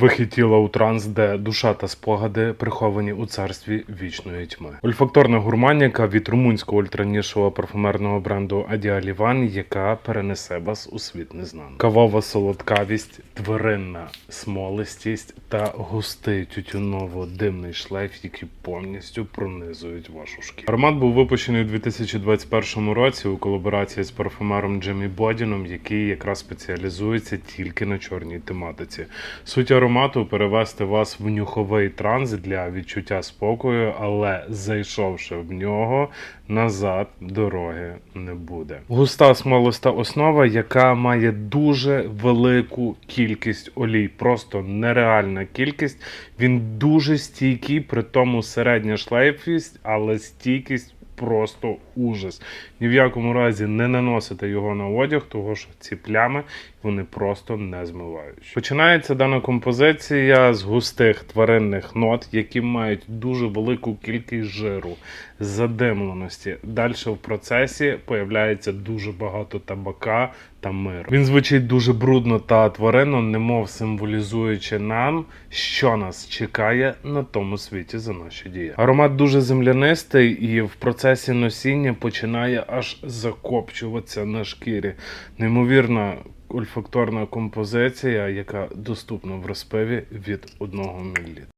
Вихід тіла у транс, де душа та спогади приховані у царстві вічної тьми. Ольфакторна гурманіка від румунського ультранішого парфумерного бренду Адіаліван, яка перенесе вас у світ незнан. Кавова солодкавість, тваринна смолистість та густий тютюново-димний шлейф, які повністю пронизують вашу шкіру. Аромат був випущений у 2021 році у колаборації з парфумером Джемі Бодіном, який якраз спеціалізується тільки на чорній тематиці. Суть аромату перевести вас в нюховий транс для відчуття спокою, але зайшовши в нього, назад дороги не буде. Густа смолиста основа, яка має дуже велику кількість олій, просто нереальна кількість. Він дуже стійкий, при тому середня шлейфість, але стійкість. Просто ужас. Ні в якому разі не наносите його на одяг, тому що ці плями вони просто не змивають. Починається дана композиція з густих тваринних нот, які мають дуже велику кількість жиру, задимленості. Далі в процесі появляється дуже багато табака та миру. Він звучить дуже брудно та тваринно, немов символізуючи нам, що нас чекає на тому світі за наші дії. Аромат дуже землянистий і в процесі носіння починає аж закопчуватися на шкірі. Неймовірна ольфакторна композиція, яка доступна в розпиві від 1 мл.